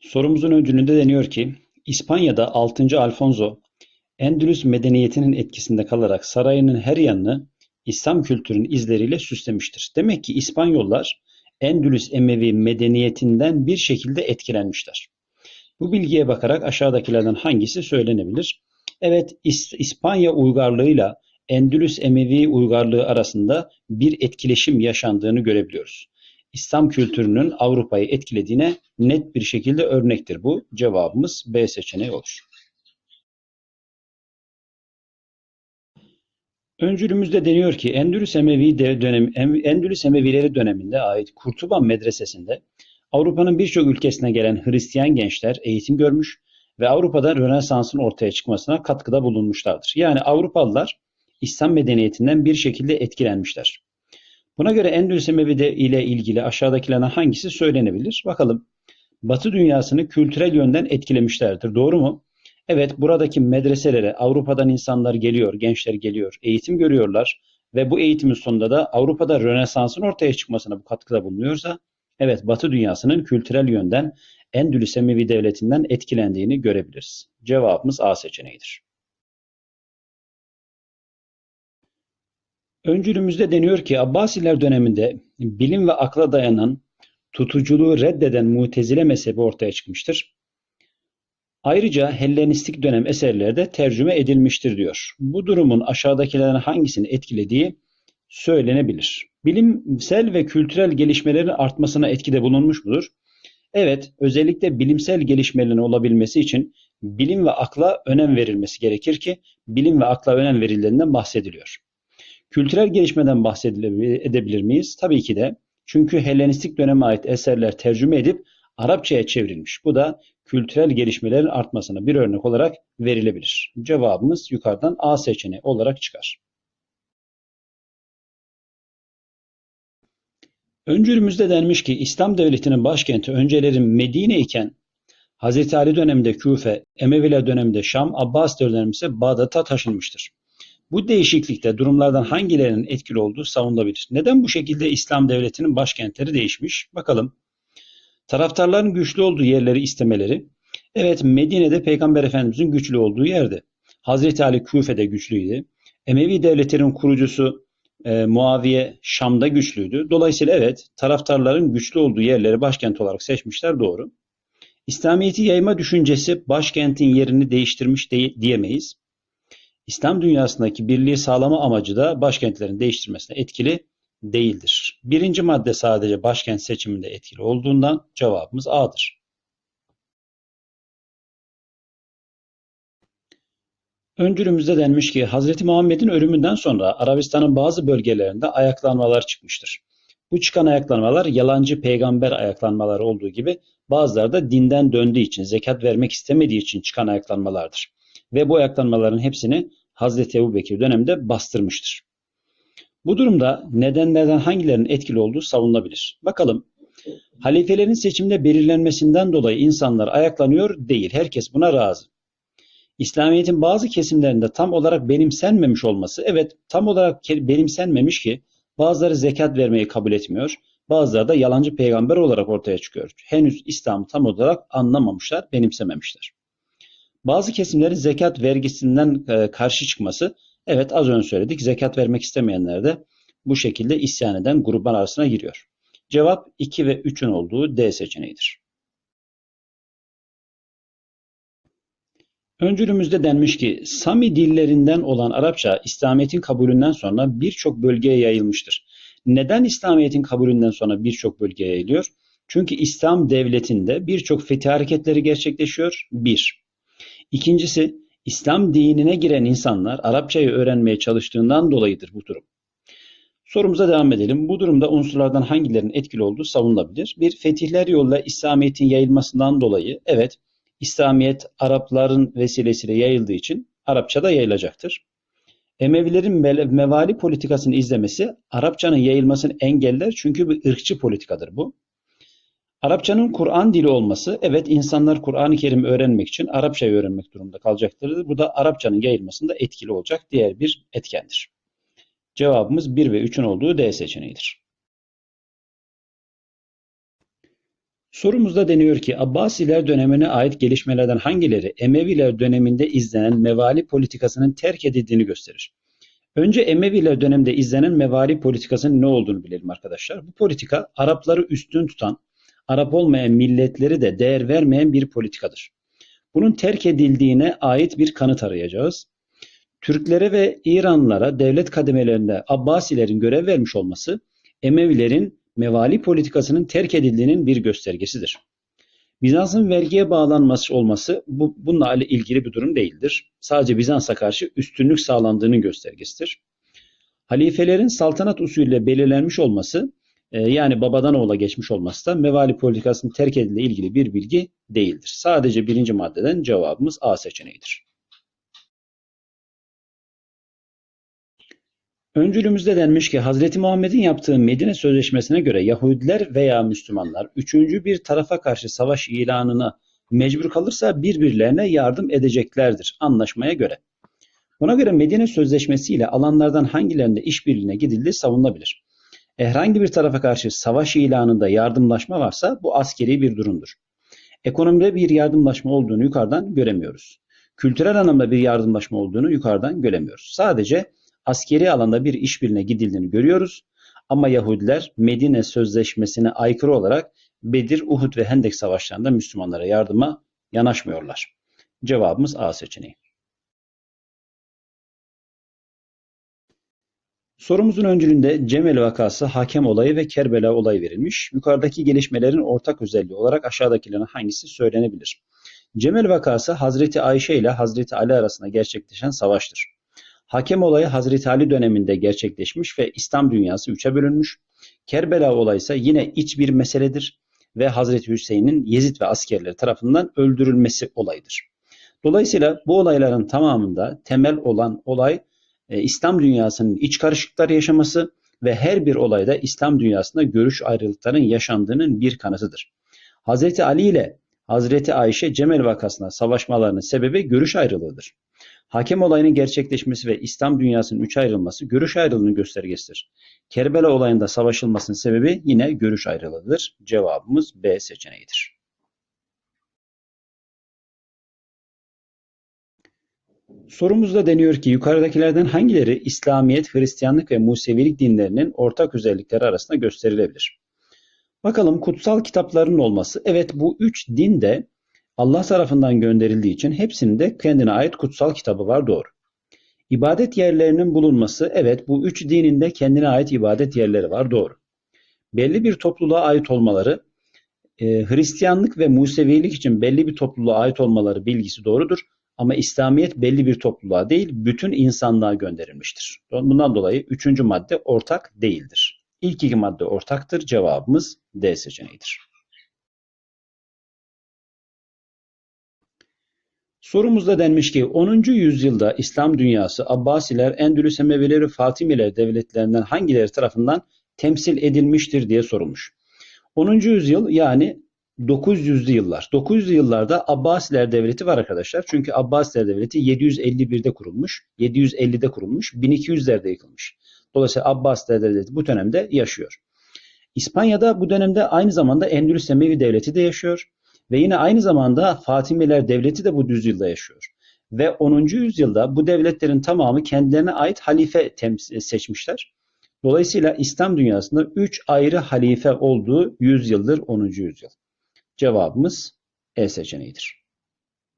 Sorumuzun öncülünde deniyor ki, İspanya'da 6. Alfonso, Endülüs medeniyetinin etkisinde kalarak sarayının her yanını İslam kültürünün izleriyle süslemiştir. Demek ki İspanyollar Endülüs Emevi medeniyetinden bir şekilde etkilenmişler. Bu bilgiye bakarak aşağıdakilerden hangisi söylenebilir? Evet, İs- İspanya uygarlığıyla Endülüs Emevi uygarlığı arasında bir etkileşim yaşandığını görebiliyoruz. İslam kültürünün Avrupa'yı etkilediğine net bir şekilde örnektir bu. Cevabımız B seçeneği olur. Öncülümüzde deniyor ki Endülüs Emevi de- dönem Em- Endülüs Emevileri döneminde ait Kurtuba Medresesi'nde Avrupa'nın birçok ülkesine gelen Hristiyan gençler eğitim görmüş ve Avrupa'da Rönesans'ın ortaya çıkmasına katkıda bulunmuşlardır. Yani Avrupalılar İslam medeniyetinden bir şekilde etkilenmişler. Buna göre Endülüs Emevi ile ilgili aşağıdakilerden hangisi söylenebilir? Bakalım. Batı dünyasını kültürel yönden etkilemişlerdir. Doğru mu? Evet, buradaki medreselere Avrupa'dan insanlar geliyor, gençler geliyor, eğitim görüyorlar ve bu eğitimin sonunda da Avrupa'da Rönesans'ın ortaya çıkmasına bu katkıda bulunuyorsa, evet Batı dünyasının kültürel yönden Endülüs Emevi devletinden etkilendiğini görebiliriz. Cevabımız A seçeneğidir. Öncülümüzde deniyor ki Abbasiler döneminde bilim ve akla dayanan tutuculuğu reddeden Mutezile mezhebi ortaya çıkmıştır. Ayrıca Hellenistik dönem eserleri de tercüme edilmiştir diyor. Bu durumun aşağıdakilerden hangisini etkilediği söylenebilir. Bilimsel ve kültürel gelişmelerin artmasına etkide bulunmuş mudur? Evet, özellikle bilimsel gelişmelerin olabilmesi için bilim ve akla önem verilmesi gerekir ki bilim ve akla önem verildiğinden bahsediliyor. Kültürel gelişmeden bahsedebilir miyiz? Tabii ki de. Çünkü Hellenistik döneme ait eserler tercüme edip Arapçaya çevrilmiş. Bu da kültürel gelişmelerin artmasına bir örnek olarak verilebilir. Cevabımız yukarıdan A seçeneği olarak çıkar. Öncülümüzde denmiş ki İslam devletinin başkenti öncelerin Medine iken Hazreti Ali döneminde Küfe, Emeviler döneminde Şam, Abbas döneminde ise Bağdat'a taşınmıştır. Bu değişiklikte durumlardan hangilerinin etkili olduğu savunulabilir. Neden bu şekilde İslam devletinin başkentleri değişmiş? Bakalım. Taraftarların güçlü olduğu yerleri istemeleri. Evet Medine'de Peygamber Efendimizin güçlü olduğu yerde. Hazreti Ali Küfe'de güçlüydü. Emevi devletinin kurucusu e, Muaviye Şam'da güçlüydü. Dolayısıyla evet taraftarların güçlü olduğu yerleri başkent olarak seçmişler doğru. İslamiyet'i yayma düşüncesi başkentin yerini değiştirmiş de- diyemeyiz. İslam dünyasındaki birliği sağlama amacı da başkentlerin değiştirmesine etkili değildir. Birinci madde sadece başkent seçiminde etkili olduğundan cevabımız A'dır. Öncülümüzde denmiş ki Hz. Muhammed'in ölümünden sonra Arabistan'ın bazı bölgelerinde ayaklanmalar çıkmıştır. Bu çıkan ayaklanmalar yalancı peygamber ayaklanmaları olduğu gibi bazıları da dinden döndüğü için, zekat vermek istemediği için çıkan ayaklanmalardır. Ve bu ayaklanmaların hepsini Hazreti Ebubekir döneminde bastırmıştır. Bu durumda nedenlerden hangilerinin etkili olduğu savunulabilir. Bakalım. Halifelerin seçimde belirlenmesinden dolayı insanlar ayaklanıyor değil. Herkes buna razı. İslamiyet'in bazı kesimlerinde tam olarak benimsenmemiş olması, evet tam olarak benimsenmemiş ki bazıları zekat vermeyi kabul etmiyor, bazıları da yalancı peygamber olarak ortaya çıkıyor. Henüz İslam'ı tam olarak anlamamışlar, benimsememişler. Bazı kesimlerin zekat vergisinden e, karşı çıkması, evet az önce söyledik, zekat vermek istemeyenler de bu şekilde isyan eden gruplar arasına giriyor. Cevap 2 ve 3'ün olduğu D seçeneğidir. Öncülümüzde denmiş ki Sami dillerinden olan Arapça İslamiyet'in kabulünden sonra birçok bölgeye yayılmıştır. Neden İslamiyet'in kabulünden sonra birçok bölgeye yayılıyor? Çünkü İslam devletinde birçok fethi hareketleri gerçekleşiyor. Bir. İkincisi İslam dinine giren insanlar Arapçayı öğrenmeye çalıştığından dolayıdır bu durum. Sorumuza devam edelim. Bu durumda unsurlardan hangilerinin etkili olduğu savunulabilir. Bir, fetihler yoluyla İslamiyet'in yayılmasından dolayı evet İslamiyet Arapların vesilesiyle yayıldığı için Arapça da yayılacaktır. Emevilerin me- mevali politikasını izlemesi Arapçanın yayılmasını engeller çünkü bir ırkçı politikadır bu. Arapçanın Kur'an dili olması, evet insanlar Kur'an-ı Kerim öğrenmek için Arapçayı öğrenmek durumunda kalacaktır. Bu da Arapçanın yayılmasında etkili olacak diğer bir etkendir. Cevabımız 1 ve 3'ün olduğu D seçeneğidir. Sorumuzda deniyor ki Abbasiler dönemine ait gelişmelerden hangileri Emeviler döneminde izlenen mevali politikasının terk edildiğini gösterir? Önce Emeviler döneminde izlenen mevali politikasının ne olduğunu bilelim arkadaşlar. Bu politika Arapları üstün tutan, Arap olmayan milletleri de değer vermeyen bir politikadır. Bunun terk edildiğine ait bir kanıt arayacağız. Türklere ve İranlılara devlet kademelerinde Abbasilerin görev vermiş olması Emevilerin mevali politikasının terk edildiğinin bir göstergesidir. Bizans'ın vergiye bağlanması olması bu, bununla ilgili bir durum değildir. Sadece Bizans'a karşı üstünlük sağlandığının göstergesidir. Halifelerin saltanat usulüyle belirlenmiş olması e, yani babadan oğula geçmiş olması da mevali politikasının terk edildiği ilgili bir bilgi değildir. Sadece birinci maddeden cevabımız A seçeneğidir. Öncülümüzde denmiş ki Hazreti Muhammed'in yaptığı Medine Sözleşmesi'ne göre Yahudiler veya Müslümanlar üçüncü bir tarafa karşı savaş ilanına mecbur kalırsa birbirlerine yardım edeceklerdir anlaşmaya göre. Buna göre Medine Sözleşmesi ile alanlardan hangilerinde işbirliğine gidildiği savunulabilir. Herhangi bir tarafa karşı savaş ilanında yardımlaşma varsa bu askeri bir durumdur. Ekonomide bir yardımlaşma olduğunu yukarıdan göremiyoruz. Kültürel anlamda bir yardımlaşma olduğunu yukarıdan göremiyoruz. Sadece askeri alanda bir işbirliğine gidildiğini görüyoruz. Ama Yahudiler Medine Sözleşmesi'ne aykırı olarak Bedir, Uhud ve Hendek savaşlarında Müslümanlara yardıma yanaşmıyorlar. Cevabımız A seçeneği. Sorumuzun öncülüğünde Cemel vakası, hakem olayı ve Kerbela olayı verilmiş. Yukarıdaki gelişmelerin ortak özelliği olarak aşağıdakilerin hangisi söylenebilir? Cemel vakası Hazreti Ayşe ile Hazreti Ali arasında gerçekleşen savaştır. Hakem olayı Hazreti Ali döneminde gerçekleşmiş ve İslam dünyası üçe bölünmüş. Kerbela olayı ise yine iç bir meseledir ve Hazreti Hüseyin'in Yezid ve askerleri tarafından öldürülmesi olayıdır. Dolayısıyla bu olayların tamamında temel olan olay e, İslam dünyasının iç karışıklıklar yaşaması ve her bir olayda İslam dünyasında görüş ayrılıklarının yaşandığının bir kanıtıdır. Hazreti Ali ile Hazreti Ayşe Cemel vakasına savaşmalarının sebebi görüş ayrılığıdır. Hakem olayının gerçekleşmesi ve İslam dünyasının üç ayrılması görüş ayrılığının göstergesidir. Kerbela olayında savaşılmasının sebebi yine görüş ayrılığıdır. Cevabımız B seçeneğidir. Sorumuzda deniyor ki yukarıdakilerden hangileri İslamiyet, Hristiyanlık ve Musevilik dinlerinin ortak özellikleri arasında gösterilebilir? Bakalım kutsal kitapların olması. Evet bu üç din de Allah tarafından gönderildiği için hepsinin de kendine ait kutsal kitabı var doğru. İbadet yerlerinin bulunması evet bu üç dinin de kendine ait ibadet yerleri var doğru. Belli bir topluluğa ait olmaları e, Hristiyanlık ve Musevilik için belli bir topluluğa ait olmaları bilgisi doğrudur. Ama İslamiyet belli bir topluluğa değil bütün insanlığa gönderilmiştir. Bundan dolayı üçüncü madde ortak değildir. İlk iki madde ortaktır. Cevabımız D seçeneğidir. Sorumuzda denmiş ki 10. yüzyılda İslam dünyası Abbasiler, Endülüs Emevileri, Fatimiler devletlerinden hangileri tarafından temsil edilmiştir diye sorulmuş. 10. yüzyıl yani 900'lü yıllar. 900'lü yıllarda Abbasiler Devleti var arkadaşlar. Çünkü Abbasiler Devleti 751'de kurulmuş, 750'de kurulmuş, 1200'lerde yıkılmış. Dolayısıyla Abbasiler Devleti bu dönemde yaşıyor. İspanya'da bu dönemde aynı zamanda Endülüs Emevi Devleti de yaşıyor. Ve yine aynı zamanda Fatimiler Devleti de bu yüzyılda yaşıyor. Ve 10. yüzyılda bu devletlerin tamamı kendilerine ait halife seçmişler. Dolayısıyla İslam dünyasında 3 ayrı halife olduğu yüzyıldır 10. yüzyıl. Cevabımız E seçeneğidir.